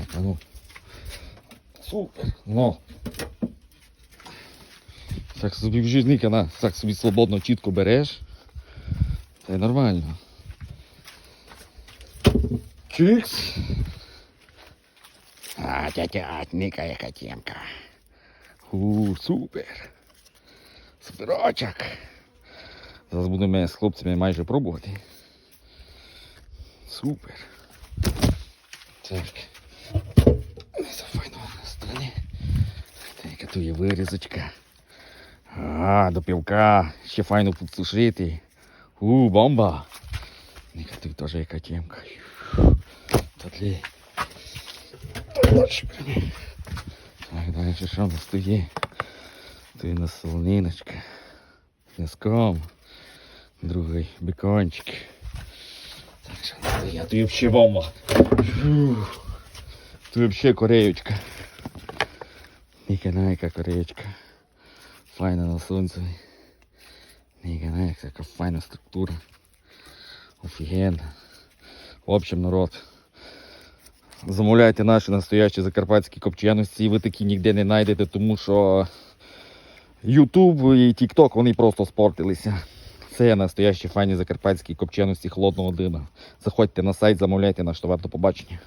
Так, а ну. Супер. Ну. Так собі в житті, так собі свободно, чітко береш. Й нормально. Чикс. А, тятя, Ніка, яка тємка. У, супер. Суперочок. Зараз будемо з хлопцями майже пробувати. Супер. Так. Це файно на стороні. Тут є вирізочка. А, до півка. Ще файно підсушити. У, бомба. Тут теж яка тємка. Тут лі. Так, далі що у нас тут є? Тут є у нас солониночка. Другий бекончик. Так, що тут я тут взагалі бомба. Тут взагалі кореючка. Ніка найка кореючка. Файна на сонці. Ніка найка, така файна структура. Офігенно. В общем, народ. Замовляйте наші настоящі закарпатські копченості, ви такі ніде не знайдете, тому що YouTube і TikTok вони просто спортилися. Це настоящі файні закарпатські копченості холодного дина. Заходьте на сайт, замовляйте наш товар до побачення.